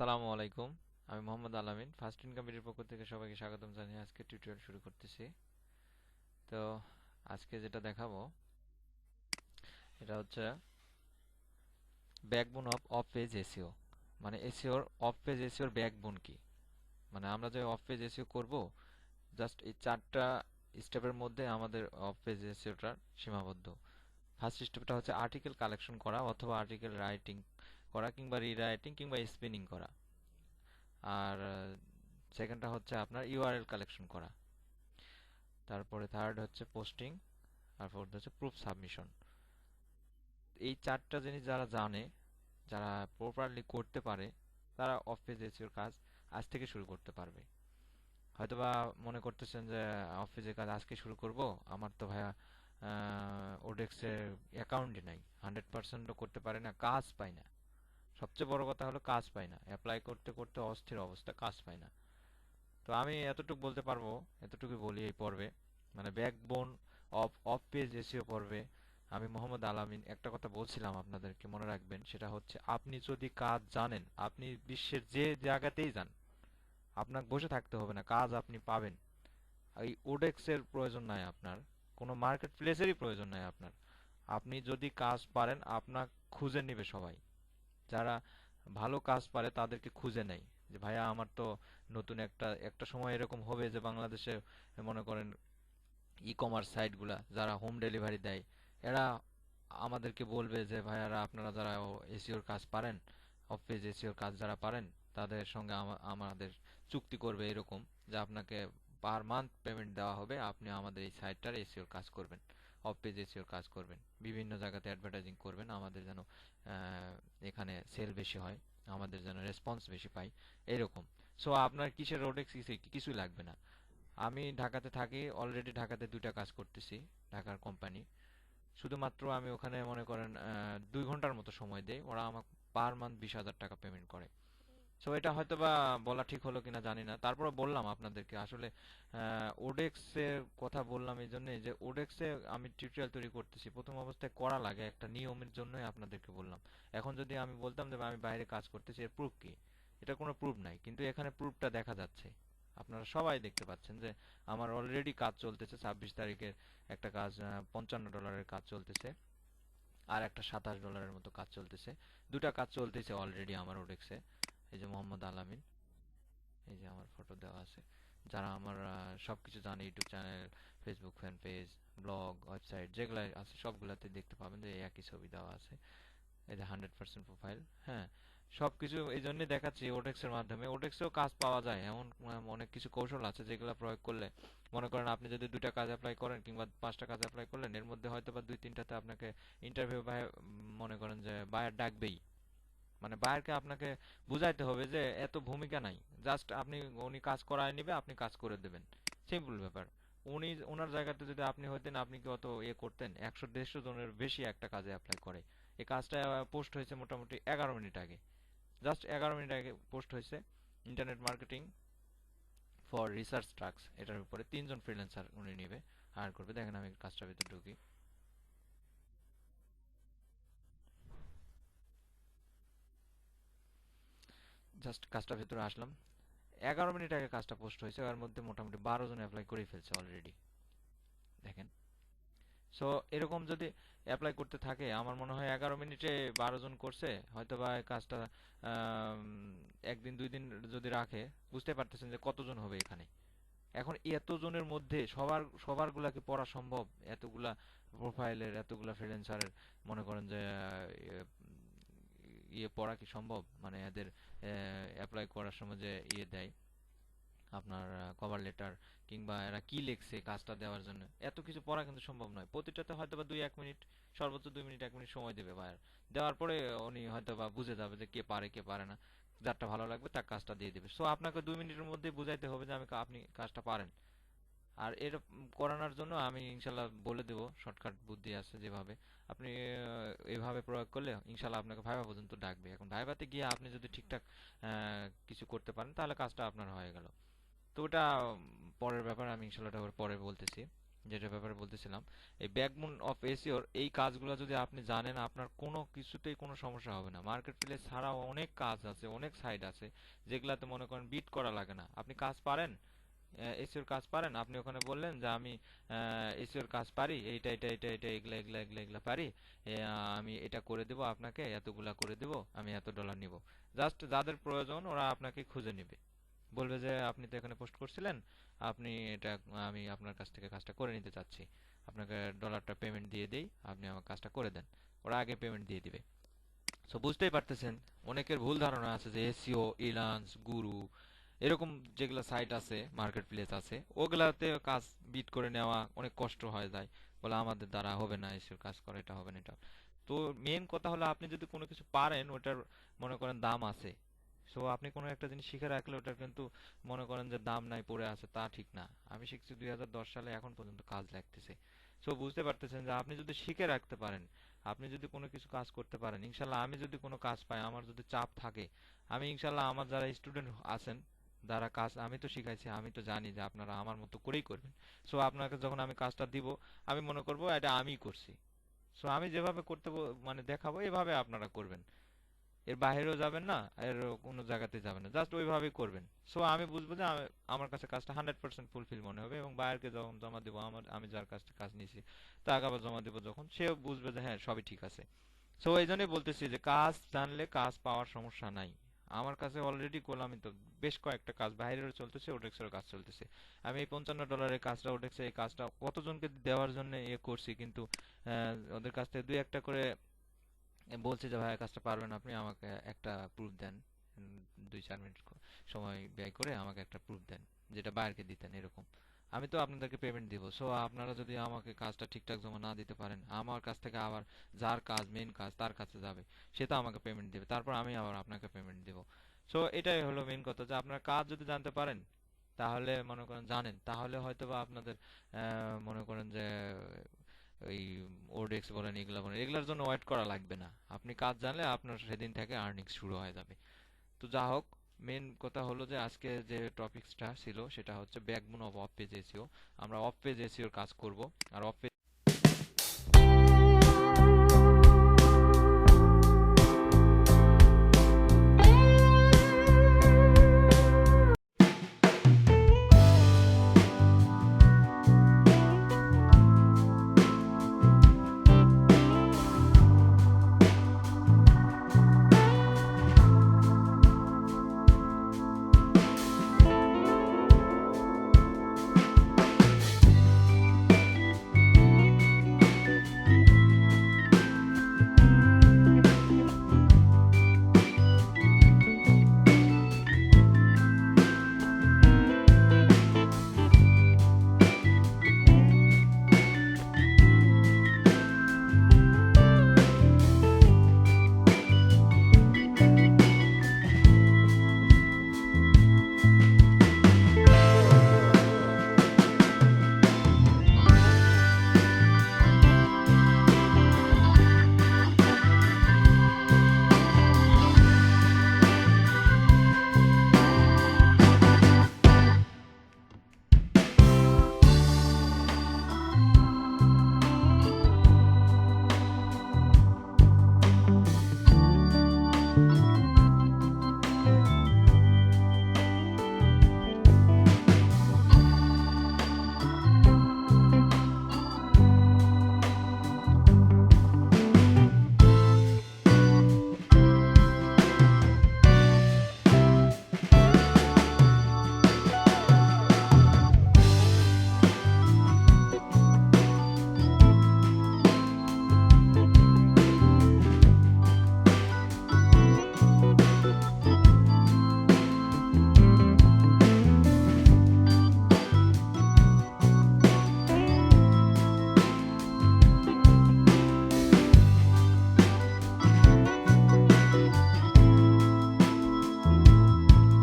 আসসালামু আলাইকুম। আমি মোহাম্মদ আলামিন ফার্স্ট ইনকাম বিডির পক্ষ থেকে সবাইকে স্বাগতম জানিয়ে আজকে টিউটোরিয়াল শুরু করতেছি। তো, আজকে যেটা দেখাবো, এটা হচ্ছে backbone of off page SEO মানে এসিওর অফ পেজ এসিওর ব্যাকবোন কি? মানে আমরা যে অফ পেজ এসিও করব জাস্ট এই চারটা স্টেপের মধ্যে আমাদের অফ পেজ এসিওটা সীমাবদ্ধ। ফার্স্ট স্টেপটা হচ্ছে আর্টিকেল কালেকশন করা অথবা আর্টিকেল রাইটিং করা কিংবা রিরাইটিং কিংবা স্পিনিং করা। আর সেকেন্ডটা হচ্ছে আপনার ইউআরএল কালেকশন করা। তারপরে থার্ড হচ্ছে পোস্টিং আর ফোর্থ হচ্ছে প্রুফ সাবমিশন এই চারটা জিনিস যারা জানে, যারা প্রপারলি করতে পারে, তারা অফিস এসিওর কাজ আজ থেকে শুরু করতে পারবে। হয়তোবা মনে করতেছেন যে অফিসের কাজ আজকে শুরু করব, আমার তো ভাইয়া ওডেক্সের অ্যাকাউন্টই নাই। হান্ড্রেড পার্সেন্টও করতে পারে না, কাজ পায় না। সবচেয়ে বড় কথা হলো কাজ পাই না। অ্যাপ্লাই করতে করতে অস্থির অবস্থা, কাজ পাই না। তো আমি এতটুকু বলতে পারব এতটুকু বলি এই পর্বে। মানে backbone of off page SEO পর্বে আমি মোহাম্মদ আলামিন একটা কথা বলছিলাম আপনাদেরকে, মনে রাখবেন, সেটা হচ্ছে আপনি যদি কাজ জানেন, আপনি বিশ্বের যে জায়গাতেই যান, আপনাকে বসে থাকতে হবে না, কাজ আপনি পাবেন। এই ওডেক্সের প্রয়োজন নাই আপনার, কোনো মার্কেট প্লেসেরই প্রয়োজন নাই আপনার। আপনি যদি কাজ পারেন আপনার খুঁজে নিবে সবাই। যারা ভালো কাজ পারে তাদেরকে খুঁজে নেয়। যে ভাইয়া, আমার তো নতুন একটা একটা সময় এরকম হবে যে বাংলাদেশে মনে করেন ই কমার্স সাইটগুলা যারা হোম ডেলিভারি দেয়, এরা আমাদেরকে বলবে যে, ভাইয়ারা, আপনারা যারা এসিওর কাজ পারেন, অফিস এসিওর কাজ যারা পারেন, তাদের সঙ্গে আমাদের চুক্তি করবে এরকম যে আপনাকে পার মান্থ পেমেন্ট দেওয়া হবে, আপনি আমাদের এই সাইটটার এসিওর কাজ করবেন। অফ পেজ এসিওর কাজ করবেন। বিভিন্ন জায়গাতে অ্যাডভার্টাইজিং করবেন, আমাদের যেন এখানে সেল বেশি হয়, আমাদের যেন রেসপন্স বেশি পাই, এরকম। সো আপনার কিসের রোডেক্স কিছুই লাগবে না। আমি ঢাকাতে থাকি অলরেডি ঢাকাতে দুইটা কাজ করতেছি, ঢাকার কোম্পানি শুধুমাত্র আমি ওখানে মনে করেন দুই ঘণ্টার মতো সময় দেই, ওরা আমাকে পার মান্থ বিশ হাজার টাকা পেমেন্ট করে। সো এটা হয়তো বা বলা ঠিক হলো কিনা জানি না। তারপরে বললাম আপনাদেরকে, আসলে ওডেক্স এর কথা বললাম এই জন্য যে, ওডেক্সে আমি টিউটোরিয়াল তৈরি করতেছি। প্রথম অবস্থায় করা লাগে একটা নিয়মের জন্যই আপনাদেরকে বললাম। এখন যদি আমি বলতাম যে, আমি বাইরে কাজ করতেছি, এর প্রুফ কি? এটা কোনো প্রুফ নাই, কিন্তু এখানে প্রুফটা দেখা যাচ্ছে। আপনারা সবাই দেখতে পাচ্ছেন যে, আমার অলরেডি কাজ চলতেছে, ছাব্বিশ তারিখের একটা কাজ পঞ্চান্ন ডলারের কাজ চলতেছে, আর একটা সাতাশ ডলারের মতো কাজ চলতেছে। দুটা কাজ চলতেছে অলরেডি আমার ওডেক্সে। এই যে মোহাম্মদ আলামিন, এই যে আমার ফটো দেওয়া আছে। যারা আমার সবকিছু জানে YouTube channel Facebook fan page blog website যেগুলো আছে, সবগুলাতে দেখতে পাবেন যে একই ছবি দেওয়া আছে। এই যে হান্ড্রেড পার্সেন্ট প্রোফাইল হ্যাঁ। সবকিছু এই জন্যই দেখাচ্ছি ওটেক্স এর মাধ্যমে। ওটেক্সেও কাজ পাওয়া যায়। এমন অনেক কিছু কৌশল আছে যেগুলো প্রয়োগ করলে, মনে করেন আপনি যদি দুইটা কাজ অ্যাপ্লাই করেন কিংবা পাঁচটা কাজ অ্যাপ্লাই করলেন, এর মধ্যে হয়তো বা দুই তিনটাতে আপনাকে ইন্টারভিউ মনে করেন যে বায়ার ডাকবেই। মানে বায়ারকে আপনাকে বুঝাইতে হবে যে এত ভূমিকা নাই। জাস্ট আপনি, উনি কাজ করায় নিবে, আপনি কাজ করে দেবেন। সিম্পল ব্যাপার। উনি ওনার জায়গাতে যদি আপনি হইতেন, আপনি কি অত ইয়ে করতেন? একশো, দেড়শো জনের বেশি একটা কাজে অ্যাপ্লাই করে। এই কাজটা পোস্ট হয়েছে মোটামুটি এগারো মিনিট আগে। জাস্ট এগারো মিনিট আগে পোস্ট হয়েছে internet marketing for research tracks এটার উপরে তিনজন ফ্রিল্যান্সার উনি নেবে। হায়ার করবে। দেখেন আমি কাজটার ভিতরে ঢুকি। জাস্ট কাজটা ভেতরে আসলাম। এগারো মিনিট আগে কাজটা পোস্ট হয়েছে, এর মধ্যে মোটামুটি বারো জন অ্যাপ্লাই করে ফেলছে অলরেডি দেখেন। সো এরকম যদি অ্যাপ্লাই করতে থাকে, আমার মনে হয় এগারো মিনিটে বারো জন করছে হয়তো বা কাজটা একদিন, দুই দিন যদি রাখে, বুঝতে পারতেছেন যে কতজন হবে এখানে। এখন এতজনের মধ্যে সবার সবার গুলাকে পড়া সম্ভব? এতগুলা প্রোফাইলের এতগুলা ফ্রিল্যান্সারের মনে করেন যে ইয়ে পড়া কি সম্ভব? মানে এদের অ্যাপ্লাই করার সময় যে ইয়ে দেয় আপনার কভার লেটার কিংবা এরা কি লিখছে কাজটা দেওয়ার জন্য। এত কিছু পড়া কিন্তু সম্ভব নয়। প্রতিটাতে হয়তো বা দুই এক মিনিট, সর্বোচ্চ দুই মিনিট, এক মিনিট সময় দেবে বায়ার দেওয়ার পরে উনি হয়তো বা বুঝে যাবে যে কে পারে কে পারে না। যারটা ভালো লাগবে তার কাজটা দিয়ে দেবে। সো আপনাকে দুই মিনিটের মধ্যে বুঝাইতে হবে যে আমি আপনি কাজটা পারেন। আর এর করানোর জন্য আমি ইনশাল্লাহ বলে দেব, শর্টকাট বুদ্ধি আছে যেভাবে। আপনি এভাবে প্রয়োগ করলে ইনশাল্লাহ আপনাকে ভাইবা পর্যন্ত ডাকবে। এখন ভাইবাতে গিয়ে আপনি যদি ঠিকঠাক কিছু করতে পারেন, তাহলে কাজটা আপনার হয়ে গেল। তো ওটা পরের ব্যাপার আমি ইনশাল্লাহ পরে বলতেছি যেটার ব্যাপারে বলতেছিলাম। এই ব্যাকবোন অফ এসিওর এই কাজগুলো যদি আপনি জানেন, আপনার কোনো কিছুতেই কোনো সমস্যা হবে না। মার্কেট প্লেস ছাড়াও অনেক কাজ আছে, অনেক সাইট আছে, যেগুলাতে মনে করেন বিট করা লাগে না। আপনি কাজ পারেন এসিওর কাজ পারেন। আপনি ওখানে বললেন যে, আমি এসিওর কাজ পারি। এইটা এটা এটা এটা এগুলা এগুলা এগুলা এগুলা পারি। আমি এটা করে দেব আপনাকে, এতগুলা করে দেব, আমি এত ডলার নিব। জাস্ট যাদের প্রয়োজন, ওরা আপনাকে খুঁজে নেবে। বলবে যে, আপনি তো এখানে পোস্ট করছিলেন, আপনি এটা, আমি আপনার কাছ থেকে কাজটা করে নিতে চাচ্ছি। আপনাকে ডলারটা পেমেন্ট দিয়ে দেই, আপনি আমার কাজটা করে দেন। ওরা আগে পেমেন্ট দিয়ে দিবে। সো বুঝতেই পারতেছেন, অনেকের ভুল ধারণা আছে যে এসিও ইলান্স গুরু এরকম যেগুলো সাইট আছে মার্কেট প্লেস আছে, ওগুলাতে কাজ বিট করে নেওয়া অনেক কষ্ট হয়ে যায় বলে আমাদের দ্বারা হবে না এসিওর কাজ করে, এটা হবে না, এটা তো মেন কথা হলো আপনি যদি কোনো কিছু পারেন, ওটার মনে করেন দাম আছে। সো আপনি কোনো একটা জিনিস শিখে রাখলে ওটার কিন্তু মনে করেন যে দাম নাই, পড়ে আছে, তা ঠিক না। আমি শিখছি দুই হাজার দশ সালে, এখন পর্যন্ত কাজ লাগতেছে। সো বুঝতে পারতেছেন যে আপনি যদি শিখে রাখতে পারেন, আপনি যদি কোনো কিছু কাজ করতে পারেন ইনশাল্লাহ আমি যদি কোনো কাজ পাই, আমার যদি চাপ থাকে, আমি ইনশাল্লাহ আমার যারা স্টুডেন্ট আছেন যারা কাজ আমি তো শিখাইছি, আমি তো জানি যে আপনারা আমার মতো করেই করবেন। সো আপনাকে যখন আমি কাজটা দিব, আমি মনে করব এটা আমি করছি। সো আমি যেভাবে করতে মানে দেখাবো, এভাবে আপনারা করবেন। এর বাইরেও যাবেন না, এর কোনো জায়গাতে যাবেন না জাস্ট ওইভাবেই করবেন। সো আমি বুঝব যে আমার কাছে কাজটা হান্ড্রেড পার্সেন্ট ফুলফিল মনে হবে এবং বাইরকে যখন জমা দেবো, আমার, আমি যার থেকে কাজ নিয়েছি তাকে আবার জমা দেবো যখন, সেও বুঝবে যে হ্যাঁ সবই ঠিক আছে। সো এই জন্যই বলতেছি যে কাজ জানলে কাজ পাওয়ার সমস্যা নাই। আমার কাছে অলরেডি করলাম তো বেশ কয়েকটা কাজ বাইরেও চলতেছে ওডেক্সেরও কাজ চলতেছে। আমি এই পঞ্চান্ন ডলারের কাজটা ওডেক্সে এই কাজটা কতজনকে দেওয়ার জন্য ইয়ে করছি কিন্তু ওদের কাছ থেকে দুই একটা করে বলছে যে, ভাই, কাজটা পারবেন আপনি, আমাকে একটা প্রুফ দেন। দুই, চার মিনিট সময় ব্যয় করে আমাকে একটা প্রুফ দেন, যেটা বাইরকে দিতেন এরকম। আমি তো আপনাদেরকে পেমেন্ট দিব। সো আপনারা যদি আমাকে কাজটা ঠিকঠাক জমা না দিতে পারেন, আমার কাছ থেকে আবার যার কাজ মেন কাজ, তার কাছে যাবে, সে তো আমাকে পেমেন্ট দেবে। তারপর আমি আবার আপনাকে পেমেন্ট দেব। সো এটাই হলো মেন কথা যে আপনার কাজ যদি জানতে পারেন, তাহলে মনে করেন জানেন, তাহলে হয়তো বা আপনাদের মনে করেন যে ওই ওডেক্স বলেন, এগুলো বলেন, এগুলোর জন্য ওয়েট করা লাগবে না। আপনি কাজ জানলে আপনার সেদিন থেকে আর্নিং শুরু হয়ে যাবে। তো যা হোক মেন কথা হলো যে আজকে যে টপিকসটা ছিল, সেটা হচ্ছে backbone of off page SEO আমরা অফ পেজ এসিওর কাজ করব, আর অফ